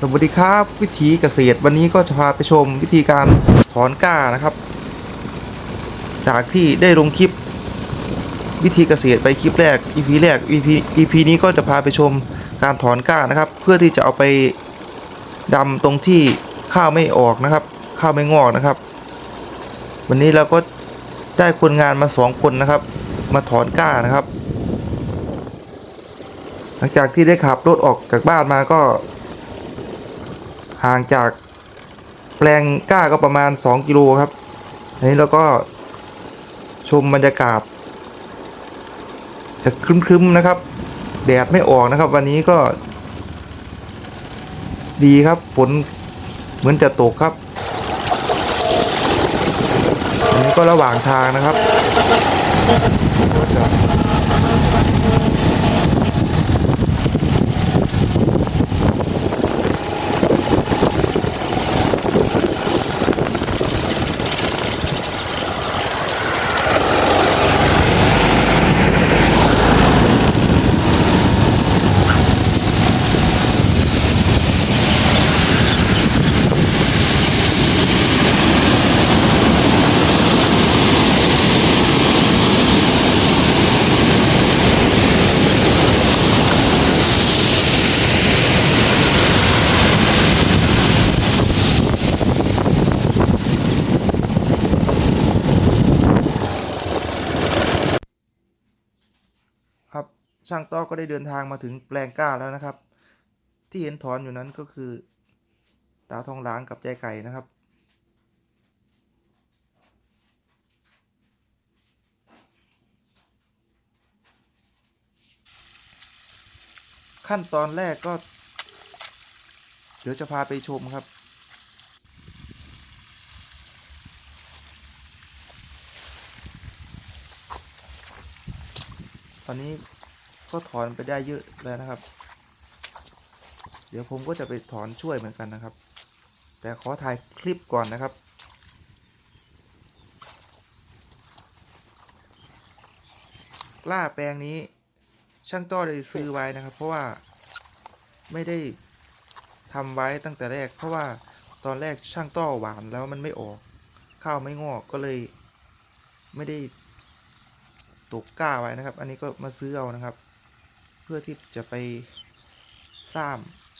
สวัสดีครับ วิถีเกษตรวันนี้ก็จะพาไปชมวิธีการถอนก้านะครับ จากที่ได้ลงคลิป วิธีเกษตรไปคลิปแรก EP แรก EP EP นี้ก็จะพาไปชมการถอนก้านะครับ เพื่อที่จะเอาไปดำตรงที่ข้าวไม่ออกนะครับ ข้าวไม่งอกนะครับ วันนี้เราก็ได้คนงานมาสองคนนะครับ มาถอนก้านะครับ หลังจากที่ได้ขับรถออกจากบ้านมาก็ ห่างจากแปลงก้าก็ประมาณ 2 กิโลครับ อันนี้เราก็ชมบรรยากาศจะครึ้มๆนะครับ แดดไม่ออกนะครับ วันนี้ก็ ดีครับ ฝนเหมือนจะตกครับ อันนี้ก็ระหว่างทางนะครับ ช่างต้อก็ได้เดินทางมาถึงแปลงก้าแล้วนะครับ ที่เห็นถอนอยู่นั้นก็คือ ตาทองหล้างกับใจไก่นะครับขั้นตอนแรกก็ เดี๋ยวจะพาไปชมครับ ตอนนี้ ก็ถอนไปได้เยอะแล้วนะครับ เดี๋ยวผมก็จะไปถอนช่วยเหมือนกันนะครับ แต่ขอถ่ายคลิปก่อนนะครับกล้าแปลงนี้ช่างต้อได้ซื้อไว้นะครับ เพราะว่าไม่ได้ทำไว้ตั้งแต่แรก เพราะว่าตอนแรกช่างต้อหวานแล้วมันไม่ออกข้าวไม่งอกก็เลยไม่ได้ตกกล้าไว้นะครับ อันนี้ก็มาซื้อเอานะครับ เพื่อที่จะไปซ้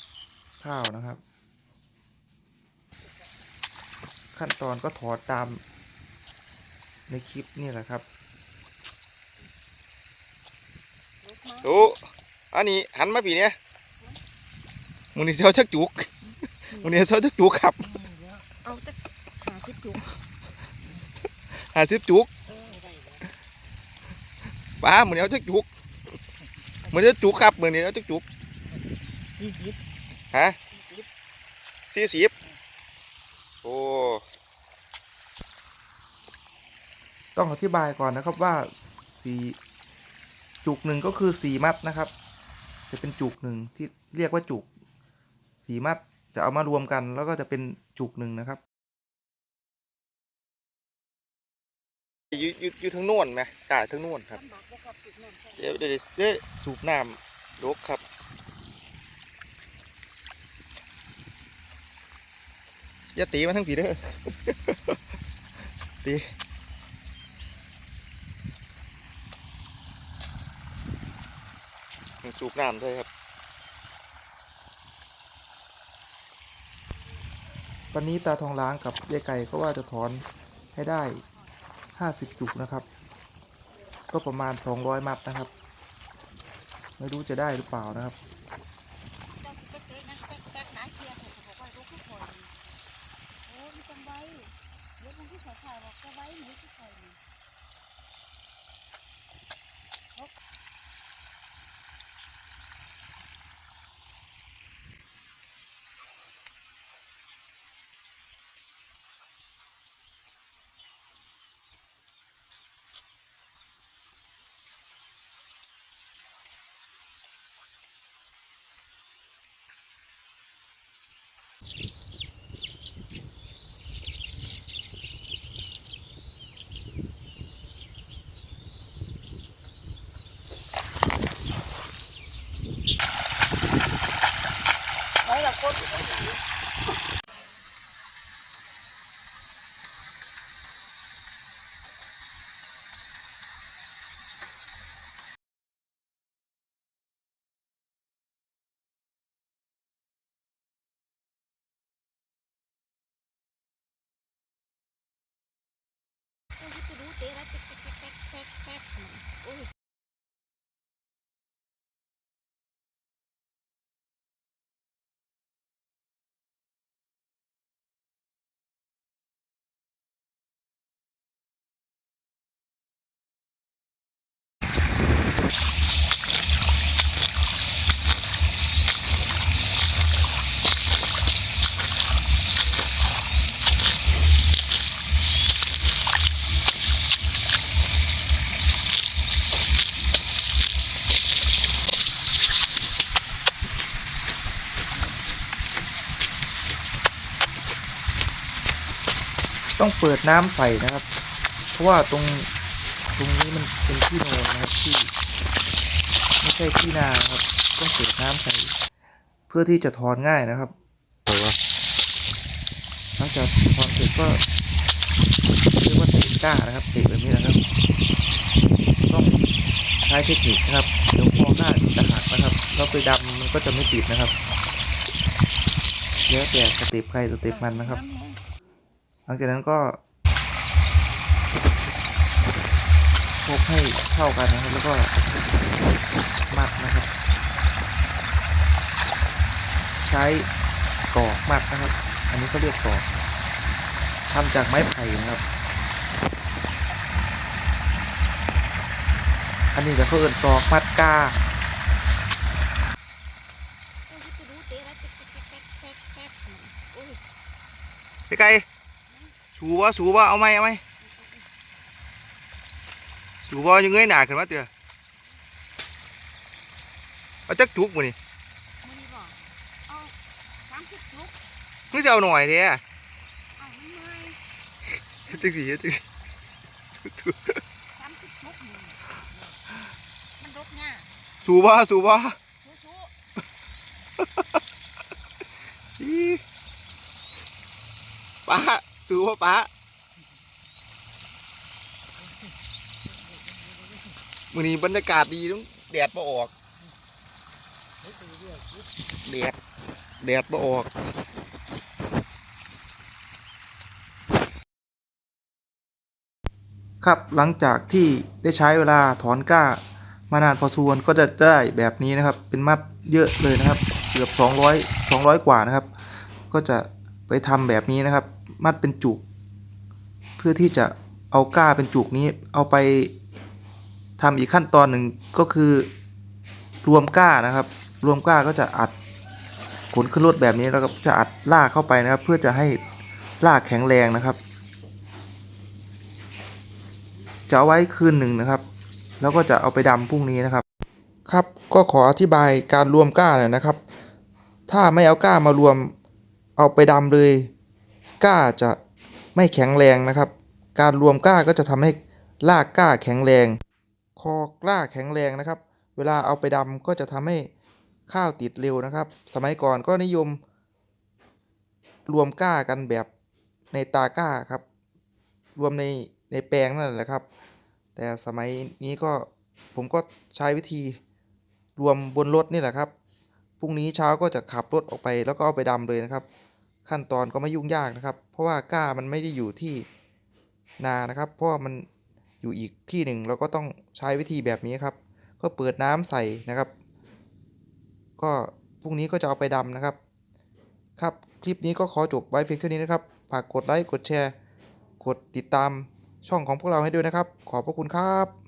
ำข้าวนะครับ ขั้นตอนก็ถอดตามในคลิปนี่แหละครับโอ้อันนี้หันมาปีเนี้ยมึงนี่เจ้าชักจุกมึงนี่เจ้าชักจุกครับเอาจะหาสิบจุกหาทิพจุกเออได้แล้วป้ามึงนี่เอาชักจุก มึงนี่จุกครับมึงนี่เอาชักจุกยี่สิบฮะยี่สิบสี่สิบโอ้ต้องอธิบายก่อนนะครับว่าสีจุกหนึ่งก็คือสีมัดนะครับ จะเป็นจุกหนึ่งที่เรียกว่าจุกสีมัดจะเอามารวมกันแล้วก็จะเป็นจุกหนึ่งนะครับ อยู่อยู่อยู่ทางโน่นไหมกาทางโน่นครับ เดี๋ยวเดี๋ยวเดี๋ยวสูบน้ำลกครับอย่าตีมาทั้งผีเด้อตีสูบน้ำด้วยครับ ตอนนี้ตาทองล้างกับยายไก่ก็ว่าจะถอนให้ได้ ห้าสิบจุกนะครับ ก็ประมาณสองร้อยมัดนะครับ ไม่รู้จะได้หรือเปล่านะครับ อ้ยจะรู้เตะแล้วแป๊กแป๊กแป๊กแป๊กแป๊กโอ้ย ต้องเปิดน้ำใส่นะครับ เพราะว่าตรงตรงนี้มันเป็นที่โนนนะครับที่ไม่ใช่ที่นาครับ ต้องเปิดน้ำใส่ เพื่อที่จะถอนง่ายนะครับเออหลังจากถอนเสร็จก็เรียกว่าเตะก้านะครับเตะแบบนี้นะครับต้องใช้เทคนิคนะครับเดี๋ยวคอก้าจะหักนะครับแล้วไปดำมันก็จะไม่ติดนะครับแล้วแต่สเต็ปใครสเต็ปมันนะครับ หลังจากนั้นก็คลุกให้เข้ากันนะครับ แล้วก็มัดนะครับ ใช้กรอกมัดนะครับ อันนี้เขาเรียกกรอกทำจากไม้ไผ่นะครับ อันนี้จะเขาเอิ้นกรอกมัดกาโอ้ยจะรู้เตะแล้วแป๊กแป๊กแป๊กแป๊กแป๊กโอ้ยไปไกล สูบ่สูบ่เอาไหมเอาไหมสูบ่ยังเงยหนาขึ้นมาเถอะเอาจักจุกมื้อนี่มันนี่บอกเอาสามสิบลุกมึงจะเอาหน่อยเด้เอาไม่ตึกสีตึกสามสิบจุกมันลุกเนี่ยสูบ่สูบ่ป้า สูบ่ป้ามื้อนี้บรรยากาศดีต้องแดดบ่ออกแดดแดดบ่ออกครับหลังจากที่ได้ใช้เวลาถอนก้ามานานพอสมควรก็จะได้แบบนี้นะครับ เป็นมัดเยอะเลยนะครับ เกือบ 200 200 กว่านะครับ ก็จะไปทำแบบนี้นะครับ มัดเป็นจุก เพื่อที่จะเอาก้าเป็นจุกนี้เอาไปทำอีกขั้นตอนหนึ่งก็คือรวมก้านะครับ รวมก้าก็จะอัดขนขึ้นรถแบบนี้แล้วก็จะอัดลากเข้าไปนะครับ เพื่อจะให้ลากแข็งแรงนะครับจะเอาไว้คืนหนึ่งนะครับ แล้วก็จะเอาไปดำพรุ่งนี้นะครับ ครับก็ขออธิบายการรวมก้าหน่อยนะครับ ถ้าไม่เอาก้ามารวมเอาไปดำเลย ก้าจะไม่แข็งแรงนะครับ การรวมก้าก็จะทำให้รากก้าแข็งแรง คอกล้าแข็งแรงนะครับ เวลาเอาไปดำก็จะทำให้ข้าวติดเร็วนะครับ สมัยก่อนก็นิยม รวมก้ากันแบบในตาก้าครับ รวมในในแปลงนั่นแหละครับ แต่สมัยนี้ก็ผมก็ใช้วิธีรวมบนรถนี่แหละครับ พรุ่งนี้เช้าก็จะขับรถออกไปแล้วก็เอาไปดำเลยนะครับ ขั้นตอนก็ไม่ยุ่งยากนะครับ เพราะว่าก้ามันไม่ได้อยู่ที่นานะครับ เพราะามันอยู่อีกที่หนึ่งเราก็ต้องใช้วิธีแบบนี้ครับ ก็เปิดน้ำใส่นะครับ ก็พรุ่งนี้ก็จะเอาไปดำนะครับ ครับ คลิปนี้ก็ขอจบไว้เพียงเท่านี้นะครับ ฝากกดไลค์กดแชร์ กดติดตามช่องของพวกเราให้ด้วยนะครับ ขอบพระคุณครับ